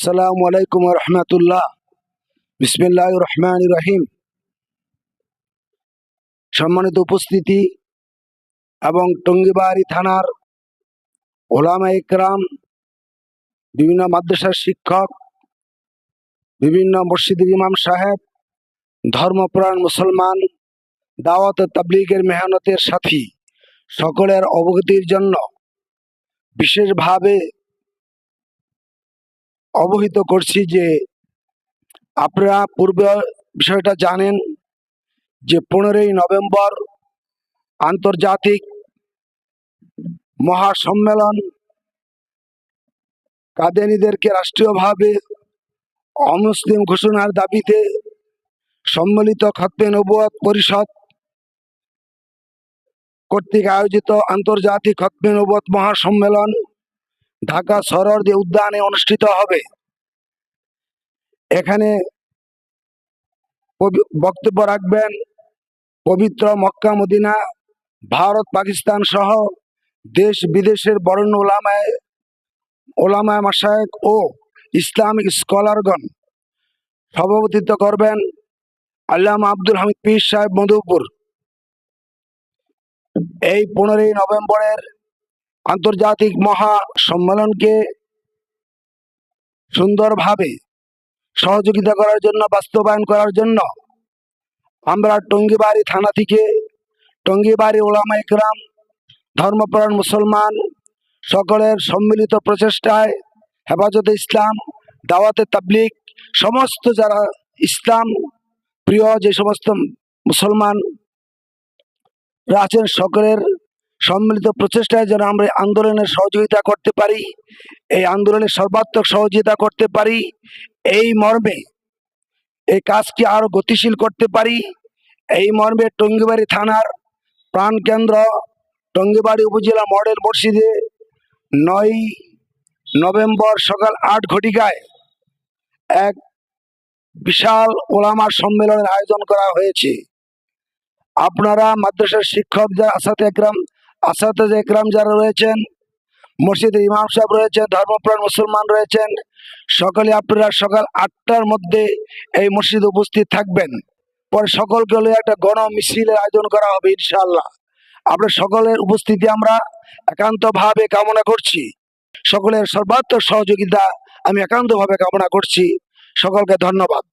আসসালামু আলাইকুম রহমতুল্লাহ। বিসমিল্লাহ রহমান রহিম। সম্মানিত উপস্থিতি এবং টঙ্গিবাড়ি থানার ওলামা ইকরাম বিভিন্ন মাদ্রাসার শিক্ষক, বিভিন্ন মসজিদের ইমাম সাহেব, ধর্মপ্রাণ মুসলমান, দাওয়াত তাবলিগের মেহনতের সাথী, সকলের অবগতির জন্য বিশেষভাবে অবহিত করছি যে আপনারা পূর্বে বিষয়টা জানেন যে পনেরোই নভেম্বর আন্তর্জাতিক মহাসম্মেলন কাদিয়ানীদেরকে রাষ্ট্রীয়ভাবে অমুসলিম ঘোষণার দাবিতে সম্মিলিত খতমে নবুয়ত পরিষদ কর্তৃক আয়োজিত আন্তর্জাতিক খতমে নবুয়ত মহাসম্মেলন ঢাকা সরদি উদ্যানে অনুষ্ঠিত হবে। এখানে বক্তব্য রাখবেন, পবিত্র মক্কা, মদিনা, ভারত, পাকিস্তান সহ দেশ বিদেশের বরেণ্য ওলামায় ওলামায় মাসায়েক ও ইসলামিক স্কলারগণ। সভাপতিত্ব করবেন আল্লামা আব্দুল হামিদ পীর সাহেব মধুপুর। এই পনেরোই নভেম্বরের আন্তর্জাতিক মহা সম্মেলনকে সুন্দরভাবে সহযোগিতা করার জন্য, বাস্তবায়ন করার জন্য আমরা টঙ্গিবাড়ি থানা থেকে টঙ্গিবাড়ি ওলামা ইকরাম, ধর্মপ্রাণ মুসলমান সকলের সম্মিলিত প্রচেষ্টায় হেফাজতে ইসলাম, দাওয়াতে তাবলিক সমস্ত যারা ইসলাম প্রিয় যে সমস্ত মুসলমান আছেন, সকলের সম্মিলিত প্রচেষ্টায় যেন আমরা আন্দোলনের সহযোগিতা করতে পারি, এই আন্দোলনের সর্বাত্মক সহযোগিতা করতে পারি, এই মর্মে এই কাজকে আরও গতিশীল করতে পারি, এই মর্মে টঙ্গিবাড়ি থানার প্রাণকেন্দ্র টঙ্গিবাড়ি উপজেলা মডেল মসজিদে নয় নভেম্বর সকাল আট ঘটিকায় এক বিশাল ওলামার সম্মেলনের আয়োজন করা হয়েছে। আপনারা মাদ্রাসার শিক্ষক যারা আসাতে একরাম আসাতে একরাম যারা রয়েছেন মসজিদের ইমাম সাহেব রয়েছেন, ধর্মপ্রাণ মুসলমান রয়েছেন, সকলে আপনারা সকাল আটটার মধ্যে এই মসজিদে উপস্থিত থাকবেন। পরে সকলকে একটা গণ মিছিলের আয়োজন করা হবে ইনশাল্লাহ আপনার সকলের উপস্থিতি আমরা একান্তভাবে কামনা করছি। সকলের সর্বাত্মক সহযোগিতা আমি একান্তভাবে কামনা করছি। সকলকে ধন্যবাদ।